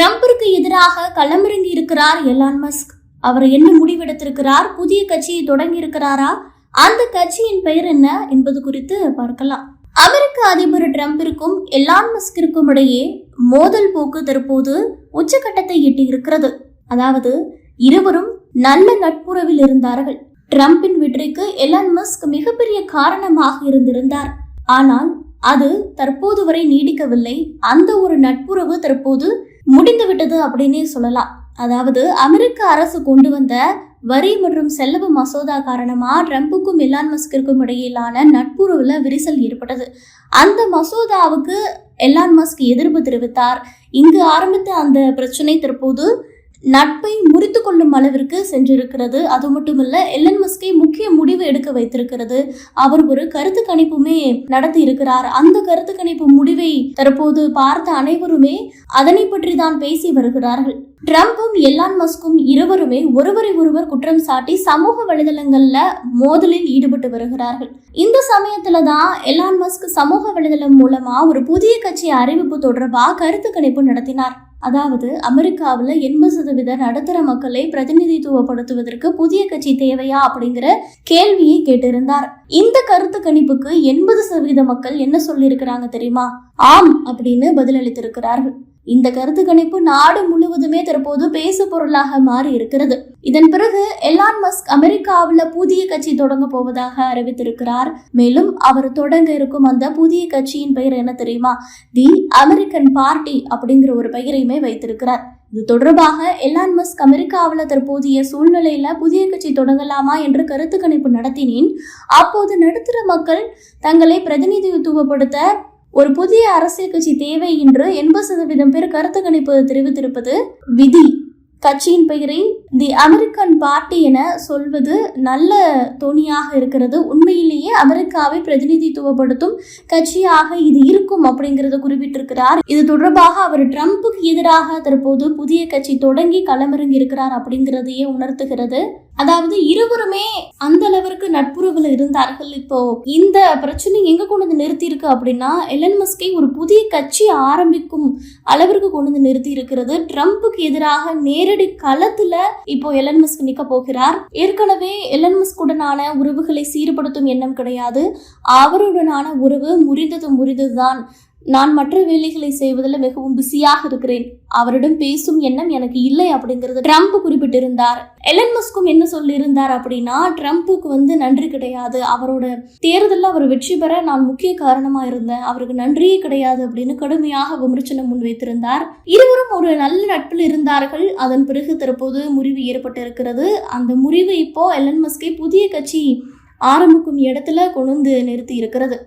ட்ரம்பிற்கு எதிராக களமிறங்கி இருக்கிறார் எலான் மஸ்க். அவர் என்ன முடிவெடுத்திருக்கிறார்? புதிய கட்சியை தொடங்கி இருக்கிறாரா அந்த கட்சியின் பெயர் என்ன என்பது குறித்து பார்க்கலாம். அமெரிக்க அதிபர் டிரம்பிற்கும் எலான் மஸ்கிற்கும் இடையே மோதல் போக்கு தற்போது உச்சகட்டத்தை எட்டி இருக்கிறது அதாவது இருவரும் நல்ல நட்புறவில் இருந்தார்கள். ட்ரம்பின் வெற்றிக்கு எலான் மஸ்க் மிகப்பெரிய காரணமாக இருந்திருந்தார். ஆனால் அது தற்போது வரை நீடிக்கவில்லை. அந்த ஒரு நட்புறவு தற்போது முடிந்துவிட்டது அப்படின்னே சொல்லலாம். அதாவது அமெரிக்க அரசு கொண்டு வந்த வரி மற்றும் செலவு மசோதா காரணமா ட்ரம்புக்கும் இலான் மஸ்கிற்கும் இடையிலான நட்புறவுல விரிசல் ஏற்பட்டது. அந்த மசோதாவுக்கு எலான் மஸ்க் எதிர்ப்பு தெரிவித்தார். இங்கு ஆரம்பித்த அந்த பிரச்சனை தற்போது நட்பை முறித்து கொள்ளும் அளவிற்கு சென்றிருக்கிறது. அது மட்டுமல்ல எல்லன் மஸ்கை முக்கிய முடிவு எடுக்க வைத்திருக்கிறது. அவர் ஒரு கருத்து கணிப்புமே நடத்தி இருக்கிறார் அந்த கருத்து கணிப்பு முடிவை தற்போது பார்த்த அனைவருமே அதனை பற்றி தான் பேசி வருகிறார்கள். ட்ரம்பும் எல்லான் மஸ்கும் இருவருமே ஒருவரை ஒருவர் குற்றம் சாட்டி சமூக வலைதளங்கள்ல மோதலில் ஈடுபட்டு வருகிறார்கள். இந்த சமயத்துல தான் எலான் மஸ்க் சமூக வலைதளம் மூலமா ஒரு புதிய கட்சி அறிவிப்பு தொடர்பாக கருத்து கணிப்பு நடத்தினார். அதாவது அமெரிக்காவில் எண்பது சதவீத நடுத்தர மக்களை பிரதிநிதித்துவப்படுத்துவதற்கு புதிய கட்சி தேவையா அப்படிங்கிற கேள்வியை கேட்டிருந்தார். இந்த கருத்து கணிப்புக்கு எண்பது சதவீத மக்கள் என்ன சொல்லியிருக்கிறாங்க தெரியுமா? ஆம் அப்படின்னு பதிலளித்திருக்கிறார்கள். இந்த கருத்து கணிப்பு நாடு முழுவதுமே தற்போது பேசு பொருளாக மாறி இருக்கிறது. இதன் பிறகு எலான் மஸ்க் அமெரிக்காவில் புதிய கட்சி தொடங்க போவதாக அறிவித்திருக்கிறார். மேலும் அவர் தொடங்க இருக்கும் அந்த புதிய கட்சியின் பெயர் என்ன தெரியுமா? தி அமெரிக்கன் பார்ட்டி அப்படிங்கிற ஒரு பெயரையுமே வைத்திருக்கிறார். இது தொடர்பாக எலான் மஸ்க் அமெரிக்காவில் தற்போதைய சூழ்நிலையில புதிய கட்சி தொடங்கலாமா என்று கருத்து கணிப்பு நடத்தினேன். அப்போது நடுத்தர மக்கள் தங்களை பிரதிநிதித்துவப்படுத்த ஒரு புதிய அரசியல் கட்சி தேவை என்று எண்பது சதவீதம் பேர் கருத்து கணிப்பு தெரிவித்திருப்பது விதி. கட்சியின் பெயரை தி அமெரிக்கன் பார்ட்டி என சொல்வது நல்ல துணியாக இருக்கிறது. உண்மையிலேயே அமெரிக்காவை பிரதிநிதித்துவப்படுத்தும் கட்சியாக இது இருக்கும் அப்படிங்கறத குறிப்பிட்டிருக்கிறார். இது தொடர்பாக அவர் ட்ரம்ப்புக்கு எதிராக தற்போது புதிய கட்சி தொடங்கி களமிறங்கி இருக்கிறார் அப்படிங்கிறதையே உணர்த்துகிறது. அதாவது இருவருமே அந்த அளவிற்கு நட்புறவுல இருந்தார்கள். இப்போ இந்த பிரச்சனை எங்க கொண்டு வந்து நிறுத்தி இருக்கு அப்படின்னா எலன் மஸ்கை ஒரு புதிய கட்சி ஆரம்பிக்கும் அளவிற்கு கொண்டு வந்து நிறுத்தி இருக்கிறது ட்ரம்புக்கு எதிராக நேரடி களத்துல இப்போ எலன் மஸ்க் நிக்க போகிறார். ஏற்கனவே எலன் மஸ்குடனான உறவுகளை சீர்படுத்தும் எண்ணம் கிடையாது. அவருடனான உறவு முறிந்தது முறிந்ததுதான். நான் மற்ற வேலைகளை செய்வதில் மிகவும் பிஸியாக இருக்கிறேன். அவரிடம் பேசும் எண்ணம் எனக்கு இல்லை அப்படிங்கிறது ட்ரம்ப் குறிப்பிட்டிருந்தார். எலன் மஸ்கும் என்ன சொல்லியிருந்தார் அப்படின்னா ட்ரம்ப்புக்கு வந்து நன்றி கிடையாது. அவரோட தேர்தலில் அவர் வெற்றி பெற நான் முக்கிய காரணமாக இருந்தேன். அவருக்கு நன்றியே கிடையாது அப்படின்னு கடுமையாக விமர்சனம் முன்வைத்திருந்தார். இருவரும் ஒரு நல்ல நட்பில் இருந்தார்கள். அதன் பிறகு தற்போது முறிவு ஏற்பட்டிருக்கிறது. அந்த முறிவு இப்போ எலன் மஸ்கை புதிய கட்சி ஆரம்பிக்கும் இடத்துல கொண்டு வந்து நிறுத்தி இருக்கிறது